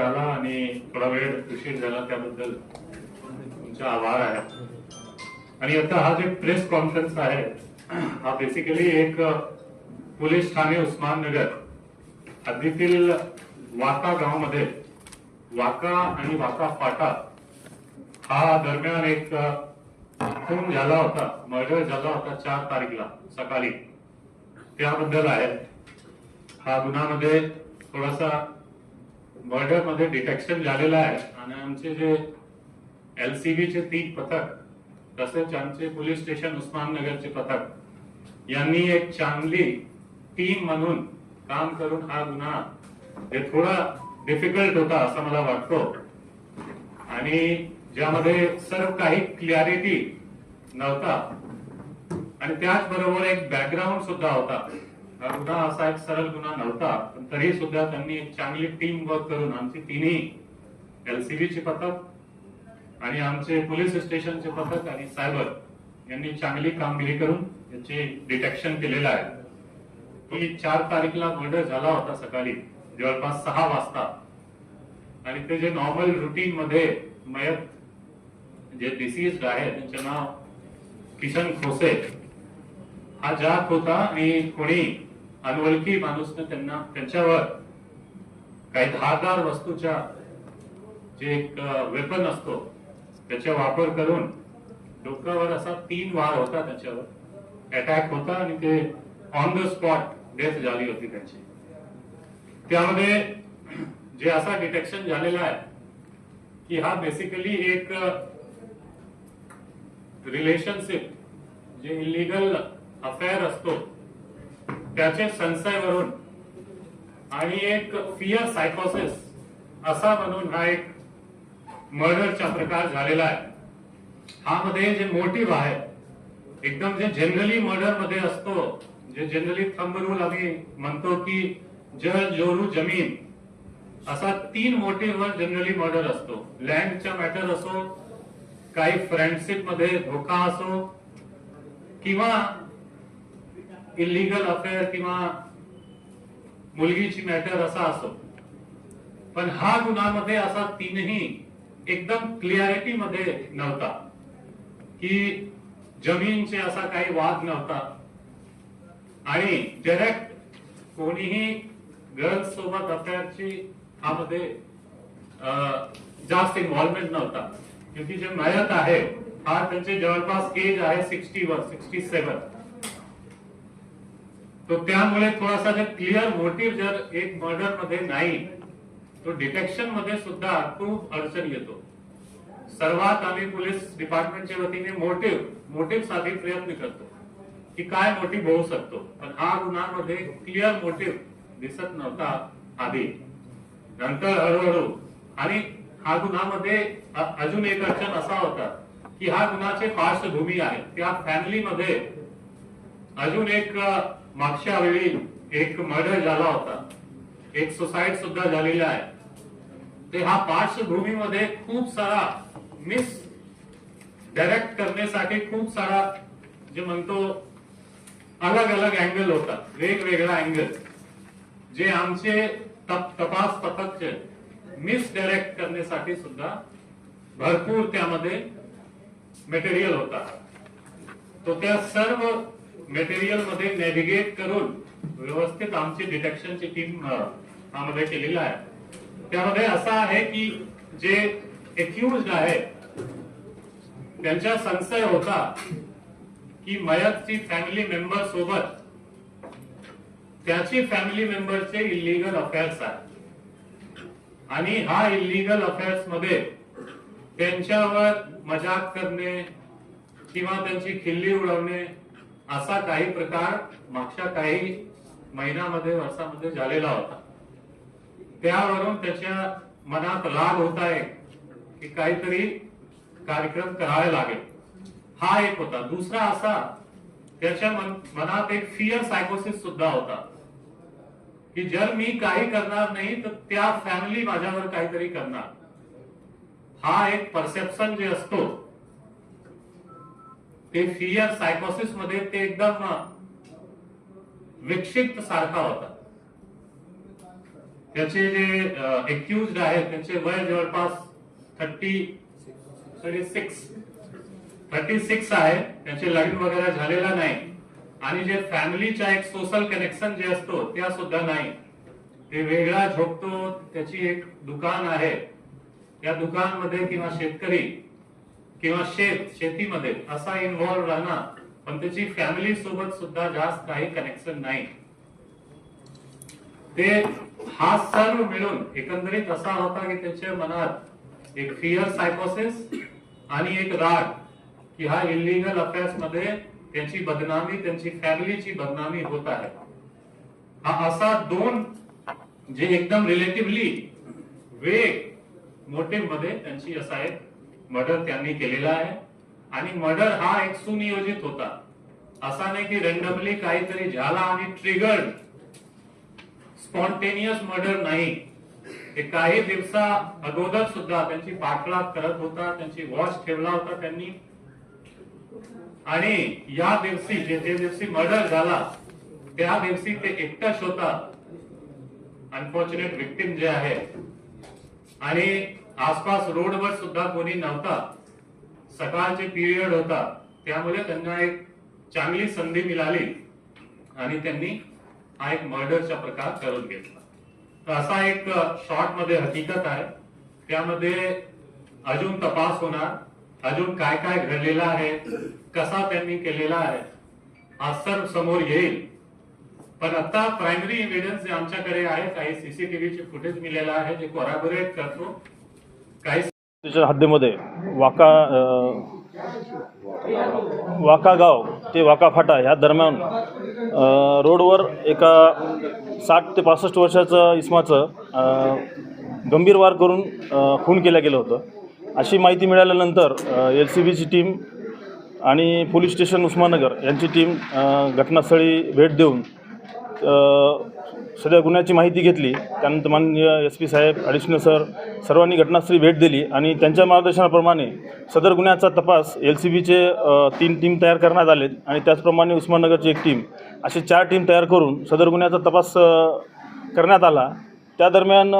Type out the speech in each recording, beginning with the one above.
आला आणि थोडा वेळ उशीर झाला त्याबद्दल तुमचा आभार आहे. आणि आता हा जे प्रेस कॉन्फरन्स आहे हा बेसिकली एक पोलीस ठाणे उस्माननगर हद्दीतील वाका गावामध्ये वाका आणि वाका फाटा हा दरम्यान एक खून झाला होता मर्डर झाला होता चार तारीखला सकाळी. त्याबद्दल आहे. हा गुन्ह्यामध्ये थोडासा मर्डरमध्ये डिटेक्शन झालेलं आहे. आणि आमचे जे एलसीबीचे तीन पथक तसेच आमचे पोलीस स्टेशन उस्माननगरचे पथक. यांनी एक चांगली टीम म्हणून काम करून हा गुन्हा हे थोडा डिफिकल्ट होता असं मला वाटतो. आणि ज्यामध्ये सर्व काही क्लॅरिटी नव्हता. आणि त्याचबरोबर एक बॅकग्राऊंड सुद्धा होता. हा गुन्हा असा एक सरळ गुन्हा नव्हता पण तरी सुद्धा त्यांनी एक चांगली टीम वर्क करून आमची तिन्ही एलसीबीची पथक आणि आमचे पोलीस स्टेशनचे पथक आणि सायबर यांनी चांगली कामगिरी करून याचे डिटेक्शन केलेलं आहे. की चार तारीखला मर्डर झाला होता सकाळी जवळपास सहा वाजता. आणि ते जे नॉर्मल रुटीन मध्ये मयत जे डिसीज आहे त्यांचे नाव किशन खोसे हा जात होता आणि कोणी अनवळखी माणूसने त्यांना त्यांच्यावर काही धारदार वस्तूच्या जे एक वेपन असतो त्याचा वापर करून डोक्यावर असा तीन वार होता त्याच्यावर. अटॅक होता आणि ते ऑन द स्पॉट डेथ झाली होती त्यांची. त्यामध्ये जे असा डिटेक्शन झालेला आहे की हा बेसिकली एक रिलेशनशिप जे इलिगल अफेअर असतो त्याचे संशयवरून आणि एक फिअर सायकोसिस असा म्हणून हा एक मर्डरचा प्रकार झालेला आहे. हा मध्ये जे मोटिव्ह आहे एकदम जे जनरली मर्डरमध्ये असतो जे जनरली थंब रूल आम्ही म्हणतो की जल जोरू जमीन असा तीन मोटिव्हवर जनरली मर्डर असतो. लँडचा मॅटर असो काही फ्रेंडशिपमध्ये धोका असो किंवा इलिगल अफेअर किंवा मुलगीची मॅटर असा असो. पण हा गुन्हामध्ये असा तीनही एकदम क्लिअरिटी मध्ये नव्हता. की जमीनचे असा काही वाद नव्हता. आणि डायरेक्ट कोणीही गर्ल्स सोबत अफेअरची ह्यामध्ये अं, जास्त इन्व्हॉल्वमेंट नव्हता. क्योंकि जे मयत आहे हा त्यांचे जवळपास एज आहे सिक्स्टी वन सिक्स्टी सेवन तो त्यामुळे थोडासा जर क्लिअर मोटिव्ह जर एक मर्डरमध्ये नाही तो डिटेक्शनमध्ये सुद्धा खूप अडचण येतो. सर्वात आम्ही पोलीस डिपार्टमेंटच्या वतीने मोटिव्ह मोटिव्हसाठी प्रयत्न करतो की काय मोटिव्ह होऊ शकतो. पण हा गुन्हामध्ये क्लिअर मोटिव्ह दिसत नव्हता आधी. नंतर हळूहळू. आणि हा गुन्ह्यामध्ये अजून एक अडचण असा होता की हा गुन्ह्याचे पार्श्वभूमी आहे. त्या फॅमिलीमध्ये अजून एक मागच्या वेळी एक मर्डर झाला होता. एक सुसाईड सुद्धा झालेला आहे. ते हा पार्श्वभूमीमध्ये खूप सारा मिस डायरेक्ट करण्यासाठी खूप सारा जे म्हणतो अलग अलग अँगल होतात वेगवेगळा अँगल जे आमचे तप- तपास पथकचे मिस डायरेक्ट करण्यासाठी सुद्धा भरपूर त्यामध्ये मटेरियल होता. तो त्या सर्व मटेरियलमध्ये नेव्हिगेट करून व्यवस्थित आमची डिटेक्शनची टीम त्यामध्ये केलेला आहे. त्यामध्ये असं आहे की जे एक्युज आहे त्यांचा संशय होता की मयतची फॅमिली मेंबर सोबत त्याची फॅमिली मेंबरचे इलिगल अफेअर्स आहे. आणि हा इलिगल अफेअर्समध्ये त्यांच्यावर मजाक करणे किंवा त्यांची खिल्ली उडवणे असा काही प्रकार मागच्या काही महिन्यामध्ये वर्षामध्ये झालेला होता. त्यावरून त्याच्या मनात लाभ होत आहे की काहीतरी कार्यक्रम करावे लागेल. हा एक होता. दुसरा असा त्याच्या मन- मनात एक फिअर सायकोसिस सुद्धा होता. की जर मी काही करणार नाही तर त्या फॅमिली माझ्यावर काहीतरी करणार. हा एक परसेप्शन जे असतो ते फिअर सायकोसिसमध्ये ते एकदम विक्षिप्त सारखा होता. त्याचे जे एक्युज आहेत त्यांचे वय जवळपास thirty thirty six thirty six आहे. त्यांचे लग्न वगैरे झालेला नाही. आणि जे फॅमिलीचा एक सोशल कनेक्शन जे असतो त्या सुद्धा नाही. ते वेगळा झोपतो त्याची एक दुकान आहे. या दुकानमध्ये किंवा शेतकरी किंवा शेत शेतीमध्ये असा इन्व्हॉल्व राहणार पण त्याची फॅमिली सोबत सुद्धा जास्त काही कनेक्शन नाही. ते हा सर्व मिळून एकंदरीत असा होता की त्याच्या मनात एक फिअर सायकोसिस आणि एक राग की हा इलिगल अफेअर्समध्ये त्यांची बदनामी त्यांची फॅमिलीची बदनामी होत आहे. हा असा दोन जे एकदम रिलेटिव्हली वेग मोटिव्हमध्ये त्यांची असा एक मर्डर त्यांनी केलेला आहे. आणि मर्डर हा एक सुनियोजित होता. असा नाही की रेंडमली काहीतरी झाला आणि ट्रिगर्ड स्पॉन्टेनियस मर्डर नाही. ते काही दिवसा अगोदर सुद्धा त्यांची पाठलाग करत होता त्यांची वॉच ठेवला होता त्यांनी. आणि या दिवशी जे जे दिवशी मर्डर झाला त्या दिवशी ते एकटाच होता. अनफॉर्च्युनेट विक्टिम जे आहे. आणि आसपास रोडवर सुद्धा कोणी नव्हता. सकाळचे पिरियड होता. त्यामुळे त्यांना एक चांगली संधी मिळाली. आणि त्यांनी हा एक मर्डरचा प्रकार करून घेतला. तर असा एक शॉर्टमध्ये हकीकत आहे. त्यामध्ये अजून तपास होणार. अजून काय काय घडलेलं आहे? कसा त्यांनी केलेला आहे? हा सर्व समोर येईल. पण आता प्रायमरी एव्हिडन्स जे आमच्याकडे आहे काही सीसीटीव्हीचे फुटेज मिळालेलं आहे जे कोराबोरेट करतो. काही त्याच्या हद्दीमध्ये वाका वाकागाव वाका गाव. ते वाकाफाटा ह्या दरम्यान रोडवर एका साठ ते पासष्ट वर्षाचं इस्माचं गंभीर वार करून खून केलं गेलं होतं. अशी माहिती मिळाल्यानंतर एल सी बीची टीम आणि पोलीस स्टेशन उस्मानगर यांची टीम घटनास्थळी भेट देऊन सध्या गुन्ह्याची माहिती घेतली. त्यानंतर माननीय एस पी साहेब ॲडिशनल सर सर्वांनी घटनास्थळी भेट दिली आणि त्यांच्या मार्गदर्शनाप्रमाणे सदर गुन्ह्याचा तपास एल सी बीचे तीन टीम तयार करण्यात आलेत आणि त्याचप्रमाणे उस्मानगरची एक टीम असे चार टीम तयार करून सदर गुन्ह्याचा तपास करण्यात आला. त्या दरम्यान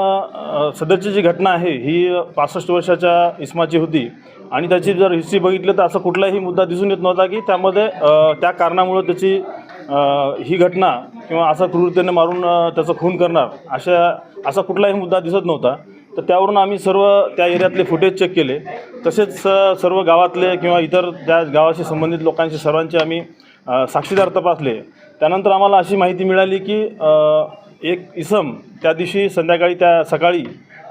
सदरची जी घटना आहे ही पासष्ट वर्षाच्या इस्माची होती आणि त्याची जर हिस्ट्री बघितलं तर असं कुठलाही मुद्दा दिसून येत नव्हता की त्यामध्ये त्या कारणामुळं त्याची ही घटना किंवा असा क्रूरतेने मारून त्याचा खून करणार अशा असा कुठलाही मुद्दा दिसत नव्हता. तर त्यावरून आम्ही सर्व त्या एरियातले फुटेज चेक केले. तसेच सर्व गावातले किंवा इतर त्या गावाशी संबंधित लोकांचे सर्वांचे आम्ही साक्षीदार तपासले. त्यानंतर आम्हाला अशी माहिती मिळाली की एक इसम त्या दिवशी संध्याकाळी त्या सकाळी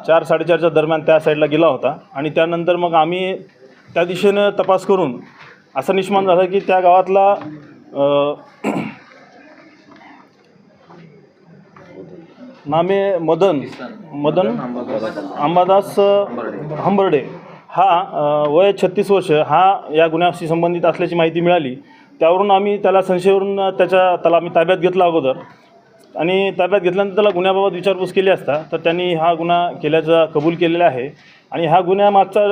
चार साडेचारच्या दरम्यान त्या साईडला गेला होता. आणि त्यानंतर मग आम्ही त्या दिशेनं तपास करून असं निष्मान झालं की त्या गावातला नामे मदन मदन अंबादास हंबर्डे. हा वय छत्तीस वर्ष. हा या गुन्ह्याशी संबंधित असल्याची माहिती मिळाली. त्यावरून आम्ही त्याला संशयावरून त्याच्या त्याला आम्ही ताब्यात घेतला अगोदर. आणि ताब्यात घेतल्यानंतर त्याला गुन्ह्याबाबत विचारपूस केली असता तर त्यांनी हा गुन्हा केल्याचा कबूल केलेला आहे. आणि ह्या गुन्ह्यामागचा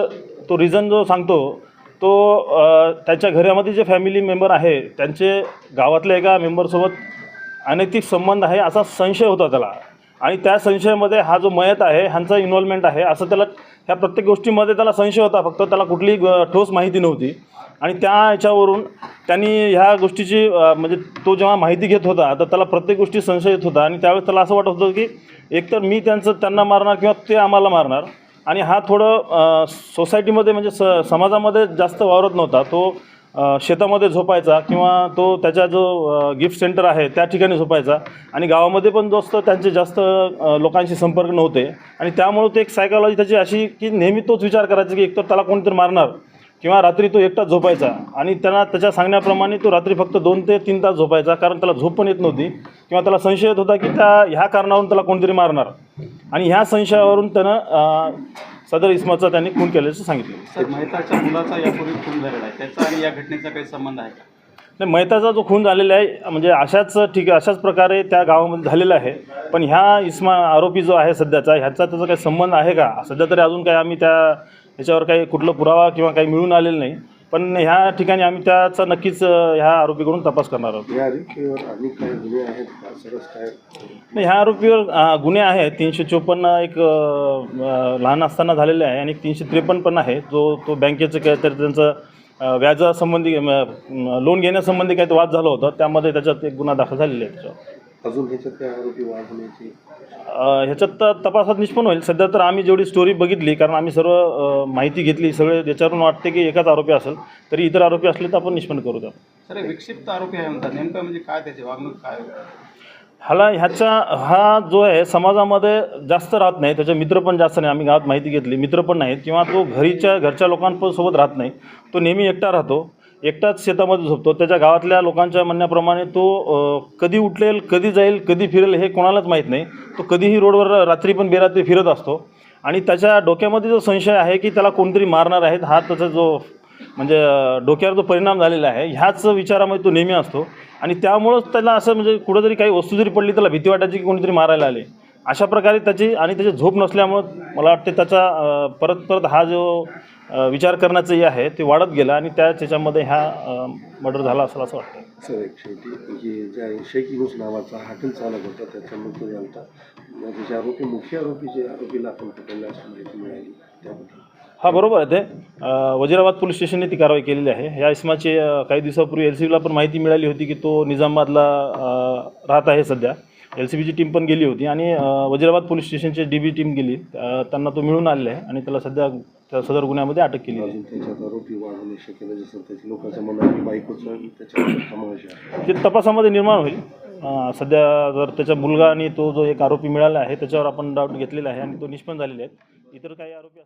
तो रिझन जो सांगतो तो त्याच्या घरामध्ये जे फॅमिली मेंबर आहे त्यांचे गावातल्या एका मेंबरसोबत अनैतिक संबंध आहे असा संशय होता त्याला. आणि त्या संशयामध्ये हा जो मयत आहे ह्यांचा इन्व्हॉल्वमेंट आहे असं त्याला ह्या प्रत्येक गोष्टीमध्ये त्याला संशय होता. फक्त त्याला कुठलीही ठोस माहिती नव्हती. आणि त्या ह्याच्यावरून त्यांनी ह्या गोष्टीची म्हणजे तो जेव्हा माहिती घेत होता तर त्याला प्रत्येक गोष्टी संशय येत होता. आणि त्यावेळेस त्याला असं वाटत होतं की एकतर मी त्यांचं त्यांना मारणार किंवा ते आम्हाला मारणार. आणि हा थोडं सोसायटीमध्ये म्हणजे स समाजामध्ये जास्त वावरत नव्हता. तो शेतामध्ये झोपायचा किंवा तो त्याच्या जो गिफ्ट सेंटर आहे त्या ठिकाणी झोपायचा. आणि गावामध्ये पण जास्त त्यांचे जास्त लोकांशी संपर्क नव्हते. आणि त्यामुळे ते एक सायकॉलॉजी त्याची अशी की नेहमी तोच विचार करायचा की एकतर त्याला कोणीतरी मारणार. किंवा रात्री तो एकटाच झोपायचा आणि त्यांना त्याच्या सांगण्याप्रमाणे तो रात्री फक्त दोन ते तीन तास झोपायचा कारण त्याला झोप पण येत नव्हती. किंवा त्याला संशय येत होता की त्या ह्या कारणावरून त्याला कोणतरी मारणार. आणि ह्या संशयावरून त्यानं सदर इस्माचा त्यांनी खून केल्याचं सांगितलं. सर मेहताच्या मुलाचा यापूर्वी खून झालेला आहे. त्याचा आणि या घटनेचा काही संबंध आहे का? नाही मैताचा जो खून झालेला आहे म्हणजे अशाच ठीक अशाच प्रकारे त्या गावामध्ये झालेला आहे. पण ह्या इस्मा आरोपी जो आहे सध्याचा ह्याचा त्याचा काही संबंध आहे का? सध्या तरी अजून काही आम्ही त्या ह्याच्यावर काही कुठलं पुरावा किंवा काही मिळून आलेलं नाही. पण ह्या ठिकाणी आम्ही त्याचा नक्कीच ह्या आरोपीकडून तपास करणार आहोत. या आरोपीवर आणि काही गुन्हे आहेत का? सरस काय? नाही ह्या आरोपीवर अ, गुन्हे आहेत. तीनशे चोपन्न एक अ, लहान असताना झालेले आहे आणि तीनशे त्रेपन्न पण आहे. जो तो बँकेचं काय तर त्यांचं अ, व्याजासंबंधी म, लोन घेण्यासंबंधी काही तो वाद झाला होता. त्यामध्ये त्याच्यात एक गुन्हा दाखल झालेला आहे त्याच्यावर. अजून ह्याच्यात काही आरोपी वाढवण्याची अ, ह्याच्यात तर तपासात निष्पन्न होईल. सध्या तर आम्ही जेवढी स्टोरी बघितली कारण आम्ही सर्व अ, माहिती घेतली सगळे याच्यावरून वाटते की एकाच आरोपी असेल तरी इतर आरोपी असले तर आपण निष्पन्न करू द्या सर हे विक्षिप्त आरोपी आहे म्हणतात. नेमकं म्हणजे काय त्याची वागणूक काय? हाला ह्याचा हा जो आहे समाजामध्ये जास्त राहत नाही. त्याचे मित्र पण जास्त नाही. आम्ही गावात माहिती घेतली. मित्र पण नाहीत. किंवा तो घरीच्या घरच्या लोकांसोबत राहत नाही. तो नेहमी एकटा राहतो. एकटाच शेतामध्ये झोपतो. त्याच्या गावातल्या लोकांच्या म्हणण्याप्रमाणे तो कधी उठलेल कधी जाईल कधी फिरेल हे कोणालाच माहीत नाही. तो कधीही रोडवर रात्री पण बेरात्री फिरत असतो. आणि त्याच्या डोक्यामध्ये जो संशय आहे की त्याला कोणतरी मारणार आहेत हा त्याचा जो म्हणजे डोक्यावर जो परिणाम झालेला आहे ह्याच विचारामध्ये तो नेहमी असतो. आणि त्यामुळंच त्याला असं म्हणजे कुठंतरी काही वस्तू जरी पडली त्याला भीती वाटायची की कोणीतरी मारायला आले. अशा प्रकारे त्याची आणि त्याची झोप नसल्यामुळं मला वाटते त्याचा परत परत हा जो विचार करण्याचं हे आहे ते वाढत गेलं आणि त्या त्याच्यामध्ये ह्या मर्डर झाला असेल असं वाटतं सर एक शेवटी की ज्या शेख युनुस नावाचा हॉटेल चालक होता त्याचा मृत्यू झाला. त्याचे आरोपी मुख्य आरोपी जे आरोपीला आपण पकडले अशी माहिती मिळाली त्याबद्दल. हा बरोबर आहे ते. वजिराबाद पोलीस स्टेशनने ती कारवाई केलेली आहे. या इसमाची काही दिवसापूर्वी एल सी बीला पण माहिती मिळाली होती की तो निजामाबादला राहत आहे सध्या. एल सी बीची टीम पण गेली होती आणि वजिराबाद पोलीस स्टेशनची डी बी टीम गेली त्यांना तो मिळून आलेला आहे आणि त्याला सध्या त्या सदर गुन्ह्यामध्ये अटक केली आहे. ते तपासामध्ये निर्माण होईल. सध्या जर त्याचा मुलगा आणि तो जो एक आरोपी मिळाला आहे त्याच्यावर आपण डाऊट घेतलेला आहे आणि तो निष्पन्न झालेला आहे. इतर काही आरोपी